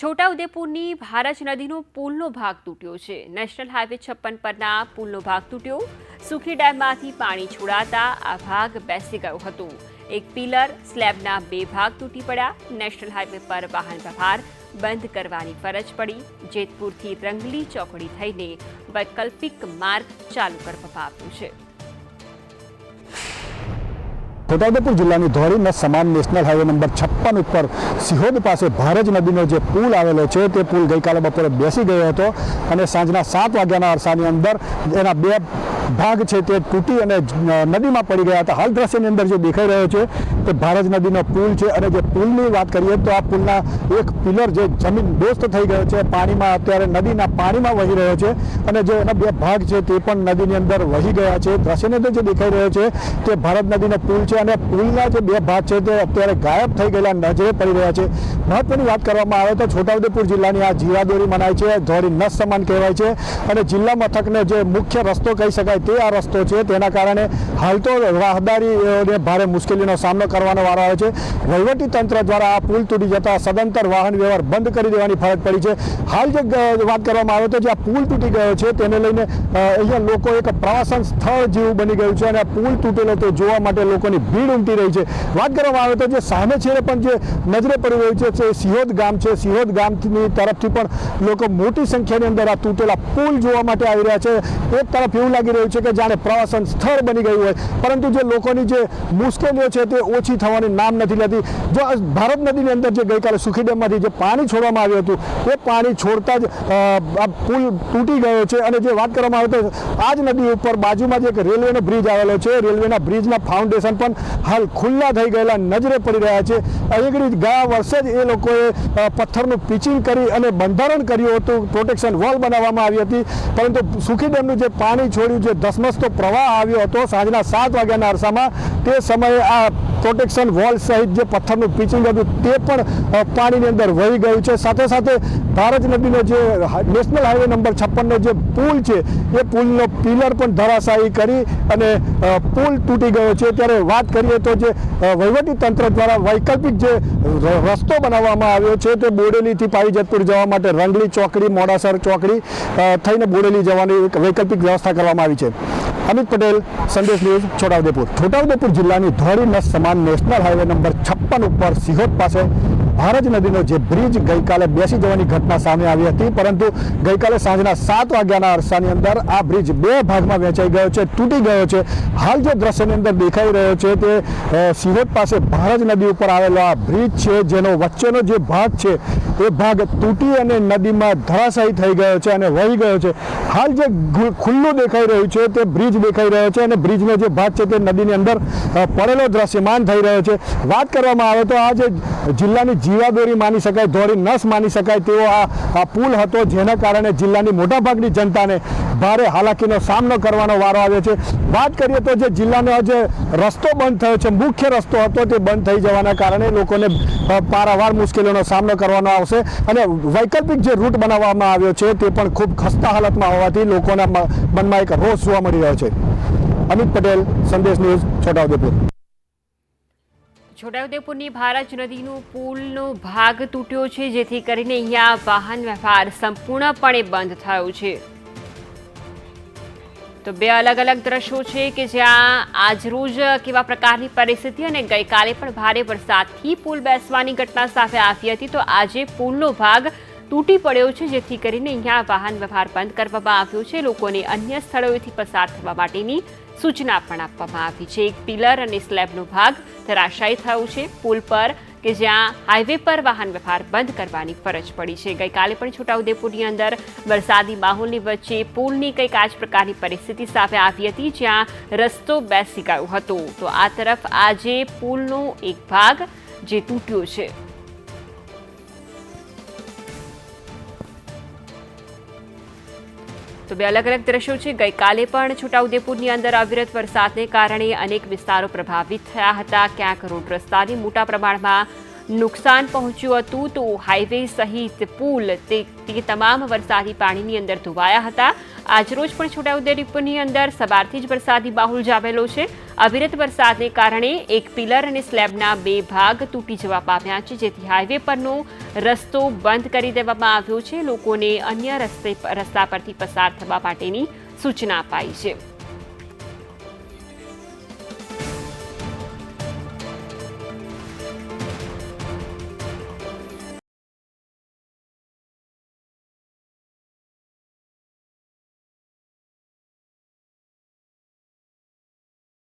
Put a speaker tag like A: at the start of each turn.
A: છોટાઉદેપુરની ભારજ નદીનો પુલનો ભાગ તૂટ્યો છે. નેશનલ હાઈવે છપ્પન પરના પુલનો ભાગ તૂટ્યો. સુખી ડેમમાંથી પાણી છોડાતા આ ભાગ બેસી ગયો હતો. એક પિલર સ્લેબના બે ભાગ તૂટી પડ્યા. નેશનલ હાઈવે પર વાહન વ્યવહાર બંધ કરવાની ફરજ પડી. જેતપુરથી રંગલી ચોકડી થઈને વૈકલ્પિક માર્ગ ચાલુ કરવામાં આવ્યો છે.
B: છોટાઉદેપુર જિલ્લાની ધોરીના સમાન નેશનલ હાઈવે નંબર છપ્પન ઉપર સિહોદ પાસે ભારજ નદીનો જે પુલ આવેલો છે, તે પુલ ગઈકાલે બપોરે બેસી ગયો હતો અને સાંજના સાત વાગ્યાના અરસાની અંદર એના બે ભાગ છે તે તૂટી અને નદીમાં પડી ગયા હતા. હાલ દ્રશ્યની અંદર જે દેખાઈ રહ્યો છે, તે ભારજ નદીનો પુલ છે અને જે પુલની વાત કરીએ, તો આ પુલના એક પિલર જે જમીન દોસ્ત થઈ ગયો છે, પાણીમાં અત્યારે નદીના પાણીમાં વહી રહ્યો છે અને જે એના બે ભાગ છે તે પણ નદીની અંદર વહી ગયા છે. દ્રશ્યની અંદર જે દેખાઈ રહ્યો છે, તે ભારત નદીનો પુલ છે અને પુલના જે બે ભાગ છે તે અત્યારે ગાયબ થઈ ગયેલા નજરે પડી રહ્યા છે. મહત્વની વાત કરવામાં આવે તો છોટાઉદેપુર જિલ્લાની આ જીવાદોરી મનાય છે, ધોરી નસ સમાન કહેવાય છે અને જિલ્લા મથકને જે મુખ્ય રસ્તો કહી શકાય તે આ રસ્તો છે. તેના કારણે હાલ તો રાહદારીઓને ભારે મુશ્કેલીનો સામનો કરવાનો વારો આવે છે. વહીવટી તંત્ર દ્વારા આ પુલ તૂટી જતા સદંતર વાહન વ્યવહાર બંધ કરી દેવાની ફરજ પડી છે. હાલ જે વાત કરવામાં આવે તો જે આ પુલ તૂટી ગયો છે, તેને લઈને અહીંયા લોકો એક પ્રવાસન સ્થળ જેવું બની ગયું છે અને આ પુલ તૂટેલો તે જોવા માટે લોકોની ભીડ ઉમટી રહી છે. વાત કરવામાં આવે તો જે સામે છેડે પણ જે નજરે પડી રહ્યું છે, તે સિહોદ ગામ છે. સિહોદ ગામની તરફથી પણ લોકો મોટી સંખ્યાની અંદર આ તૂટેલા પુલ જોવા માટે આવી રહ્યા છે. એક તરફ એવું લાગી રહ્યું છે કે જાણે પ્રવાસન સ્થળ બની ગયું હોય. પરંતુ જે લોકોની જે મુશ્કેલીઓ છે તે ઓછી થવાની નામ નથી લેતી. જો ભારત નદીની અંદર જે ગઈકાલે સુખી ડેમમાંથી જે પાણી છોડવામાં આવ્યું હતું, એ પાણી છોડતા જ આ પુલ તૂટી ગયો છે. અને જે વાત કરવામાં આવે તો આ જ નદી ઉપર બાજુમાં જ એક રેલવેનો બ્રિજ આવેલો છે. રેલવેના બ્રિજના ફાઉન્ડેશન પણ હાલ ખુલ્લા થઈ ગયેલા નજરે પડી રહ્યા છે. અહીં ગયા વર્ષે જ એ લોકોએ પથ્થરનું પિચિંગ કરી અને બંધારણ કર્યું હતું. પ્રોટેક્શન વોલ બનાવવામાં આવી હતી. પરંતુ સુખી ડેમનું જે પાણી છોડ્યું, જે ધસમસતો પ્રવાહ આવ્યો હતો સાંજના સાત વાગ્યાના અરસામાં. તે સમયે આ પ્રોટેક્શન વોલ સહિત જે પથ્થરનું પીચિંગ હતું તે પણ પાણીની અંદર વહી ગયું છે. સાથે સાથે ભારત નદીનો જે નેશનલ હાઈવે નંબર છપ્પનનો જે પુલ છે, એ પુલનો પિલર પણ ધરાશાયી કરી અને પુલ તૂટી ગયો છે. ત્યારે વાત કરીએ તો જે વહીવટી તંત્ર દ્વારા વૈકલ્પિક જે રસ્તો બનાવવામાં આવ્યો છે, તે બોડેલીથી પાવીજતપુર જવા માટે રંગલી ચોકડી, મોડાસર ચોકડી થઈને બોડેલી જવાની એક વૈકલ્પિક વ્યવસ્થા કરવામાં આવી છે. અમિત પટેલ, સંદેશ ન્યૂઝ, છોટાઉદેપુર. છોટાઉદેપુર જિલ્લાની ધોળી નસ સમાન નેશનલ હાઈવે નંબર છપ્પન ઉપર સિહોદ પાસે ભારજ નદીનો જે બ્રિજ ગઈકાલે બેસી જવાની ઘટના સામે આવી હતી, પરંતુ ગઈકાલે સાંજના સાત વાગ્યાના અરસાની અંદર આ બ્રિજ બે ભાગમાં વહેંચાઈ ગયો છે, તૂટી ગયો છે. હાલ જે દ્રશ્યની અંદર દેખાઈ રહ્યો છે તે સિહોદ પાસે ભારજ નદી ઉપર આવેલો આ બ્રિજ છે, જેનો વચ્ચેનો જે ભાગ છે એ ભાગ તૂટી અને નદીમાં ધરાશાયી થઈ ગયો છે અને વહી ગયો છે. હાલ જે ખુલ્લું દેખાઈ રહ્યું છે તે બ્રિજ દેખાઈ રહ્યો છે અને બ્રિજનો જે ભાગ છે તે નદીની અંદર પડેલો દ્રશ્યમાન થઈ રહ્યો છે. વાત કરવામાં આવે તો આ જે જિલ્લાની જીવાદોરી માની શકાય ધોળી નસ માની શકાય તેવો આ આ પુલ હતો જેના કારણે જિલ્લાની મોટાભાગની જનતાને ભારે હાલાકીનો સામનો કરવાનો વારો આવ્યો છે. વાત કરીએ તો જે જિલ્લાનો જે રસ્તો બંધ થયો છે, મુખ્ય રસ્તો હતો તે બંધ થઈ જવાના કારણે લોકોને પારાવાર મુશ્કેલીઓનો સામનો કરવાનો આવશે અને વૈકલ્પિક જે રૂટ બનાવવામાં આવ્યો છે તે પણ ખૂબ ખસ્તા હાલતમાં હોવાથી લોકોના મનમાં એક રોષ જોવા મળી રહ્યો છે. અમિત પટેલ, સંદેશ ન્યૂઝ છોટાઉદેપુર
A: છોટાઉદેપુરની ભારજ નદીનું પુલનો ભાગ તૂટ્યો છે, જેથી કરીને અહીંયા વાહન વ્યવહાર સંપૂર્ણપણે બંધ થયો છે. તો બે અલગ અલગ દ્રશ્યો છે કે જ્યાં આજરોજ કેવા પ્રકારની પરિસ્થિતિ અને ગઈકાલે પણ ભારે વરસાદથી પુલ બેસવાની ઘટના સામે આવી હતી. તો આજે પુલનો ભાગ તૂટી પડ્યો છે, જેથી કરીને અહીંયા વાહન વ્યવહાર બંધ કરવામાં આવ્યો છે. લોકોને અન્ય સ્થળોએથી પસાર થવા માટેની સૂચના પણ આપવામાં આવી છે. એક પિલર અને સ્લેબનો ભાગ ધરાશાયી થયો છે. પુલ પર કે જ્યાં હાઈવે પર વાહન વ્યવહાર બંધ કરવાની ફરજ પડી છે. ગઈકાલે પણ છોટાઉદેપુરની અંદર વરસાદી માહોલની વચ્ચે પુલની કંઈક આ જ પ્રકારની પરિસ્થિતિ સામે આવી હતી, જ્યાં રસ્તો બેસી ગયો હતો. તો આ તરફ આજે પુલનો એક ભાગ જે તૂટ્યો છે. તો બે અલગ અલગ દ્રશ્યો છે. ગઈકાલે પણ છોટાઉદેપુરની અંદર અવિરત વરસાદને કારણે અનેક વિસ્તારો પ્રભાવિત થયા હતા. ક્યાંક રોડ રસ્તાને મોટા પ્રમાણમાં નુકસાન પહોંચ્યું હતું તો હાઈવે સહિત પુલ તે તમામ વરસાદી પાણીની અંદર ધોવાયા હતા. આજરોજ પણ છોટાઉદેપુરની અંદર સવારથી જ વરસાદી માહોલ જામેલો છે. અવિરત વરસાદને કારણે એક પિલર અને સ્લેબના બે ભાગ તૂટી જવા પામ્યા છે, જેથી હાઈવે પરનો રસ્તો બંધ કરી દેવામાં આવ્યો છે. લોકોને અન્ય રસ્તે, રસ્તા પરથી પસાર થવા માટેની સૂચના અપાઈ છે.